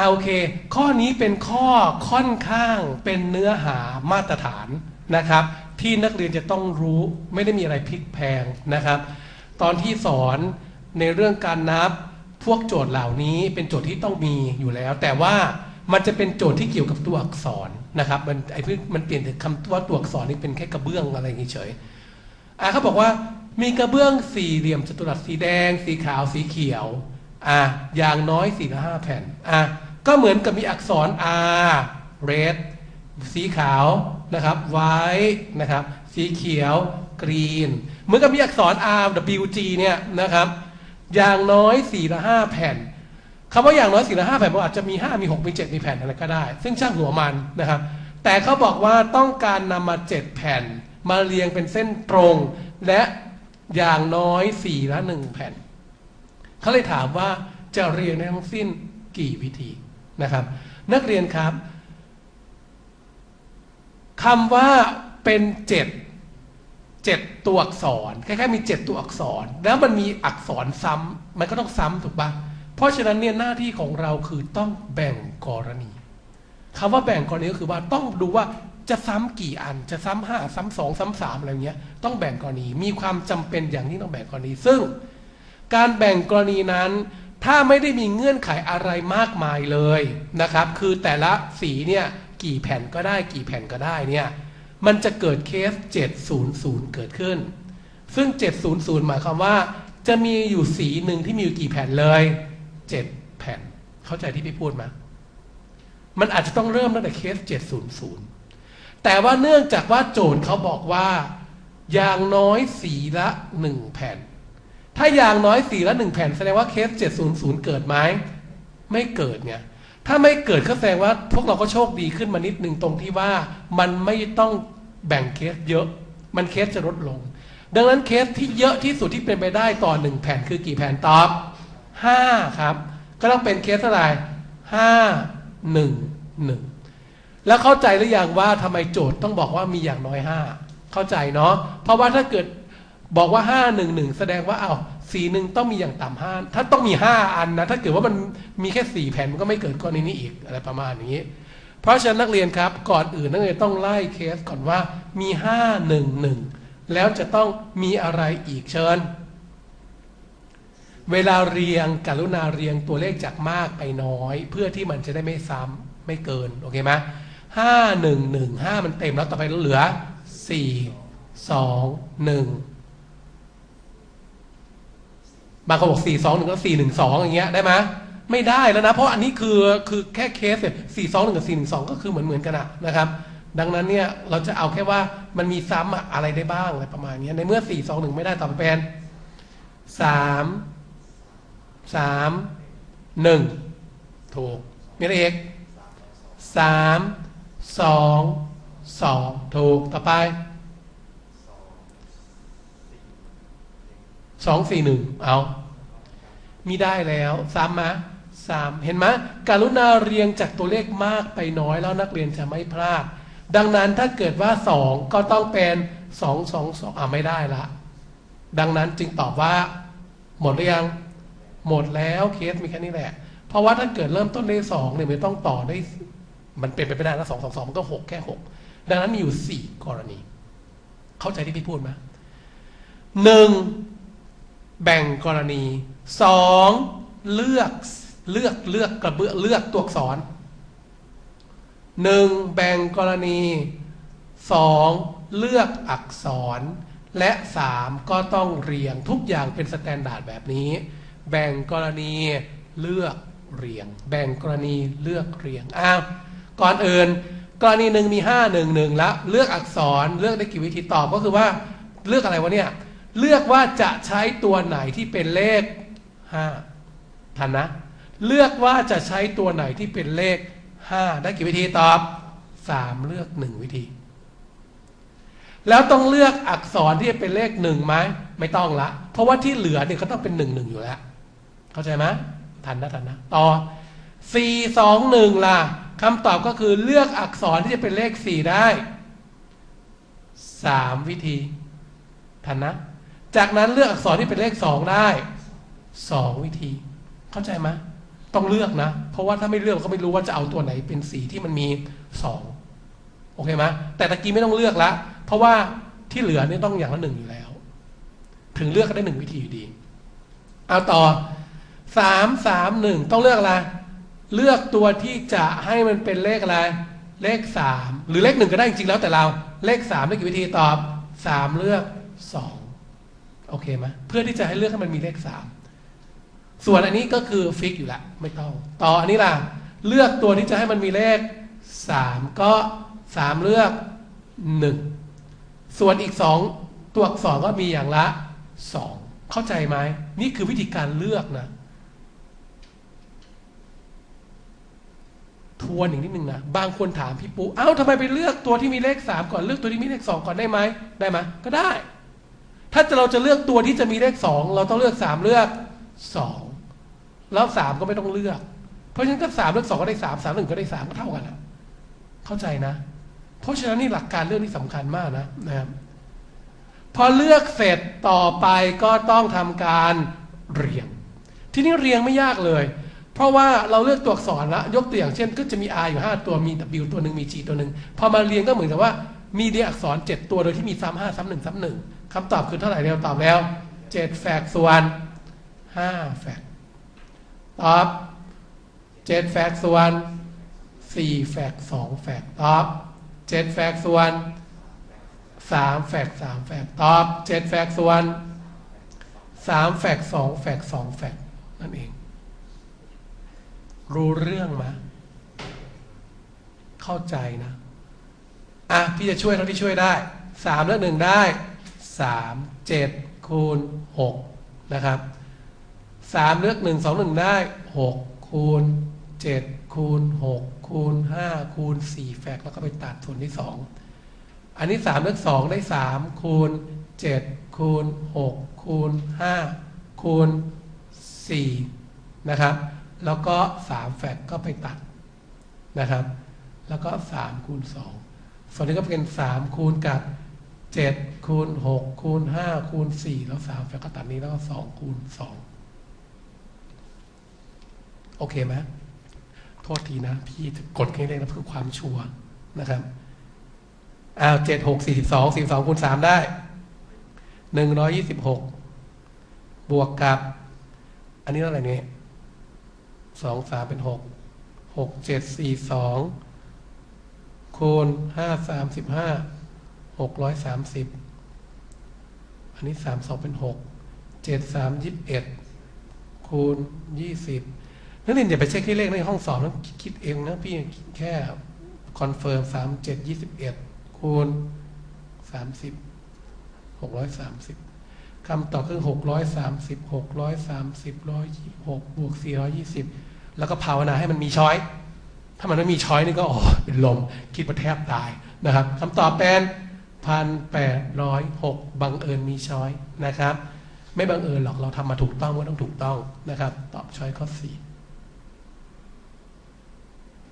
อ่าโอเค ข้อนี้เป็นข้อค่อนข้างเป็นเนื้อหามาตรฐานนะครับ ที่นักเรียนจะต้องรู้ไม่ได้มีอะไรพลิกแพงนะครับ ตอนที่สอนในเรื่องการนับพวกโจทย์เหล่านี้เป็นโจทย์ที่ต้องมีอยู่แล้ว แต่ว่ามันจะเป็นโจทย์ที่เกี่ยวกับตัวอักษรนะครับมันไอ้พื่มันเปลี่ยนแต่คำว่าตัวอักษรนี่เป็นแค่กระเบื้องอะไรอย่างเฉยอะเขาบอกว่ามีกระเบื้องสี่เหลี่ยมจัตุรัสสีแดง สีขาวสีเขียวอะอย่างน้อยสี่ห้าแผ่นอะ ก็เหมือนกับมีอักษร R red สีขาวนะครับ white นะครับ สีเขียว green เหมือนกับมีอักษร R W G เนี่ยนะครับ อย่างน้อยสี่ละห้าแผ่นคำว่าอย่างน้อยสี่ละห้าแผ่นมันอาจจะมีห้ามีหกมีเจ็ดมีแผ่นอะไรก็ได้ ซึ่งช่างหัวมันนะครับ แต่เขาบอกว่าต้องการนำมาเจ็ดแผ่น มาเรียงเป็นเส้นตรง และอย่างน้อยสี่ละหนึ่งแผ่นเขาเลยถามว่าจะเรียงในทั้งสิ้นกี่วิธี นะครับ นักเรียนครับคำว่าเป็นเจ็ดเจ็ดตัวอักษรคล้ายๆมีเจ็ดตัวอักษร แล้วมันมีอักษรซ้ำมันก็ต้องซ้ำถูกปะเพราะฉะนั้นเนี่ยหน้าที่ของเราคือต้องแบ่งกรณีคำว่าแบ่งกรณีก็คือว่าต้องดูว่าจะซ้ำกี่อันจะซ้ำห้าซ้ำสองซ้ำสามอะไรเงี้ยต้องแบ่งกรณีมีความจำเป็นอย่างที่ต้องแบ่งกรณี ซึ่ง การแบ่งกรณีนั้น ถ้าไม่ได้มีเงื่อนไขอะไรมากมายเลยนะครับ คือแต่ละสีเนี่ยกี่แผ่นก็ได้กี่แผ่นก็ได้เนี่ยมันจะเกิดเคส 700 เกิดขึ้น ซึ่ง 700 หมายความว่า จะมีอยู่สีหนึ่งที่มีอยู่กี่แผ่นเลย 7 แผ่น เข้าใจที่พี่พูดไหมมันอาจจะต้องเริ่มตั้งแต่เคส 700 แต่ว่าเนื่องจากว่าโจทย์เขาบอกว่า อย่างน้อยสีละ 1 แผ่น ถ้าอย่างน้อยสี่ละ1แผ่นแสดงว่าเคส700เกิดไหมไม่เกิดไงถ้าไม่เกิดก็แสดงว่าพวกเราก็โชคดีขึ้นมานิดหนึ่งตรงที่ว่ามันไม่ต้องแบ่งเคสเยอะ มันเคสจะลดลง ดังนั้นเคสที่เยอะที่สุดที่เป็นไปได้ต่อหนึ่งแผ่นคือกี่แผ่นตอบห้าครับ ก็ต้องเป็นเคสเท่าไหร่ห้าหนึ่งหนึ่งแล้วเข้าใจหรือยังว่าทำไมโจทย์ต้องบอกว่ามีอย่างน้อยห้าเข้าใจเนาะเพราะว่าถ้าเกิด บอกว่าห้าหนึ่งหนึ่งแสดงว่าเอา้าสีหนึ่งต้องมีอย่างต่ำห้าถ้าต้องมีห้าอันนะ ถ้าเกิดว่ามันมีแค่สี่แผ่นมันก็ไม่เกิดกรณีนี้อีกอะไรประมาณนี้ เพราะฉะนั้นนักเรียนครับก่อนอื่นนักเรียนต้องไล่เคสก่อนว่ามีห้าหนึ่งหนึ่งแล้วจะต้องมีอะไรอีกเชิญ เวลาเรียงกรุณาเรียงตัวเลขจากมากไปน้อย เพื่อที่มันจะได้ไม่ซ้ำไม่เกินโอเคไหมห้าหนึ่งหนึ่งห้ามันเต็มแล้วต่อไปเหลือสี่สองหนึ่ง บางคนบอกสี่สองหนึ่งก็สี่หนึ่งสองอย่างเงี้ยได้ไหมไม่ได้แล้วนะ เพราะอันนี้คือคือแค่เคสเนี่ยสี่สองหนึ่งกับสี่หนึ่งสองก็คือเหมือนเหมือนกันนะครับ ดังนั้นเนี่ยเราจะเอาแค่ว่ามันมีซ้ำอะอะไรได้บ้างอะไรประมาณนี้ในเมื่อสี่สองหนึ่งไม่ได้ต่อไปเป็นสามสามหนึ่งถูกมีอะไรอีกสามสองสองถูกต่อไป สองสี่หนึ่งเอามีได้แล้วซ้ำมะสามเห็นไหมการุณาเรียงจากตัวเลขมากไปน้อยแล้วนักเรียนจะไม่พลาด ดังนั้นถ้าเกิดว่าสองก็ต้องเป็นสองสองสองอ่าไม่ได้ละ ดังนั้นจึงตอบว่า หมดหรือยัง หมดแล้วเคสมีแค่นี้แหละ เพราะว่าถ้าเกิดเริ่มต้นด้สองเนี่ยมันต้องต่อได้ มันเป็นไปไม่ได้แล้วสองสองสองมันก็หกแค่หกดังนั้นมีอยู่สี่กรณี เข้าใจที่พี่พูดไหมหนึ่ง แบ่งกรณีสองเลือกเลือกเลือกกระเบื้อเลือกตัวอักษรหนึ่งแบ่งกรณีสองเลือกอักษร และสามก็ต้องเรียงทุกอย่างเป็นสแตนดาร์ดแบบนี้ แบ่งกรณีเลือกเรียง แบ่งกรณีเลือกเรียงอ้าวก่อนอื่น กรณีหนึ่งมีห้าหนึ่งหนึ่งแล้ว เลือกอักษรเลือกได้กี่วิธีตอบก็คือว่าเลือกอะไรวะเนี่ย เลือกว่าจะใช้ตัวไหนที่เป็นเลขห้าทันนะ เลือกว่าจะใช้ตัวไหนที่เป็นเลขห้าได้กี่วิธีตอบสามเลือกหนึ่งวิธี แล้วต้องเลือกอักษรที่เป็นเลขหนึ่งไหมไม่ต้องละ เพราะว่าที่เหลือเนี่ยเขาต้องเป็นหนึ่งหนึ่งอยู่แล้ว เข้าใจไหมทันนะทันนะ ต่อสี่สองหนึ่งล่ะคำตอบก็คือเลือกอักษรที่จะเป็นเลขสี่ได้สามวิธีทันนะ จากนั้นเลือกอักษรที่เป็นเลขสองได้สองวิธี เข้าใจไหมต้องเลือกนะ เพราะว่าถ้าไม่เลือกก็ไม่รู้ว่าจะเอาตัวไหนเป็นสีที่มันมีสองโอเคไหมแต่ตะกี้ไม่ต้องเลือกละเพราะว่าที่เหลือนี่ต้องอย่างละหนึ่งอยู่แล้ว ถึงเลือกก็ได้หนึ่งวิธีอยู่ดี เอาต่อสามสามหนึ่งต้องเลือกอะไรเลือกตัวที่จะให้มันเป็นเลขอะไร เลขสามหรือเลขหนึ่งก็ได้จริงๆแล้วแต่เรา เลขสามได้กี่วิธีตอบสามเลือกสอง โอเคไหมเพื่อที่จะให้เลือกให้มันมีเลขสามส่วนอันนี้ก็คือฟิกอยู่ละไม่ต้อง ต่ออันนี้ล่ะ เลือกตัวที่จะให้มันมีเลขสามก็สามเลือกหนึ่งส่วนอีกสองตัวอักษรก็มีอย่างละสองเข้าใจไหมนี่คือวิธีการเลือกนะทวนอีกนิดนึงนะ บางคนถามพี่ปู เอ้าทำไมไปเลือกตัวที่มีเลขสามก่อน เลือกตัวที่มีเลขสองก่อนได้ไหม ได้ไหม ก็ได้ ถ้าเราจะเลือกตัวที่จะมีเลขสองเราต้องเลือกสามเลือกสองแล้วสามก็ไม่ต้องเลือก เพราะฉะนั้นก็สามเลือกสองก็ได้สามสามหนึ่งก็ได้สามก็เท่ากันนะเข้าใจนะ เพราะฉะนั้นนี่หลักการเลือกนี่สำคัญมากนะนะครับพอเลือกเสร็จต่อไปก็ต้องทำการเรียง ที่นี่เรียงไม่ยากเลย เพราะว่าเราเลือกตัวอักษรละยกตัวอย่างเช่น ก็จะมี R อยู่ 5 ตัวมี W ตัวหนึ่งมี G ตัวหนึ่งพอมาเรียงก็เหมือนกับว่ามีเรียอักษร 7 ตัวโดยที่มีซ้ำห้าซ้ำหนึ่งซ้ำหนึ่ง คำตอบคือเท่าไหร่เร็วตอบแล้ว 7แฝกส่วน 5แฝกตอบ 7แฝกส่วน 4แฝก2แฝกตอบ 7แฝกส่วน 3แฝก3แฝกตอบ 7แฝกส่วน 3แฝก2แฝก2แฝกนั่นเอง รู้เรื่องไหมเข้าใจนะ อะ พี่จะช่วยเท่าที่ช่วยได้สามเลือกหนึ่งได้ สามเจ็ดคูณหกนะครับสามเลือกหนึ่งสองหนึ่งได้หกคูณเจ็ดคูณหกคูณห้าคูณสี่แฟกแล้วก็ไปตัดส่วนที่สองอันนี้สามเลือกสองได้สามคูณเจ็ดคูณหกคูณห้าคูณสี่นะครับ แล้วก็สามแฟกก็ไปตัดนะครับ แล้วก็สามคูณสองส่วนนี้ก็เป็นสามคูณกับ เจ็ดคูณหกคูณห้าคูณสี่แล้วสามแฟกก็ตัดนี้แล้วก็สองคูณสองโอเคไหมโทษทีนะ พี่จะกดแค่เลขนะเพื่อความชัวร์นะครับอ้าวเจ็ดหกสี่สิบสองสี่สองคูณสามได้หนึ่งร้อยยี่สิบหกบวกกับ อันนี้เท่าไหร่เนี่ยสองสามเป็นหกหกเจ็ดสี่สองคูณห้าสามสิบห้า หกร้อยสามสิบอันนี้สามสองเป็นหกเจ็ดสามยี่สิบเอ็ดคูณยี่สิบนักเรียนอย่าไปเช็คที่เลขในห้องสอบแล้วคิดเองนะพี่แค่คอนเฟิร์มสามเจ็ดยี่สิบเอ็ดคูณสามสิบหกร้อยสามสิบคำตอบคือหกร้อยสามสิบหกร้อยสามสิบร้อยยี่หกบวกสี่ร้อยยี่สิบแล้วก็ภาวนาให้มันมีช้อย ถ้ามันไม่มีช้อยนี่ก็อ๋อเป็นลมคิดว่าแทบตายนะครับคำตอบเป็น พันแปดร้อยหกบังเอิญมีช้อยนะครับ ไม่บังเอิญหรอกเราทำมาถูกต้องก็ต้องถูกต้องนะครับ ตอบช้อยข้อสี่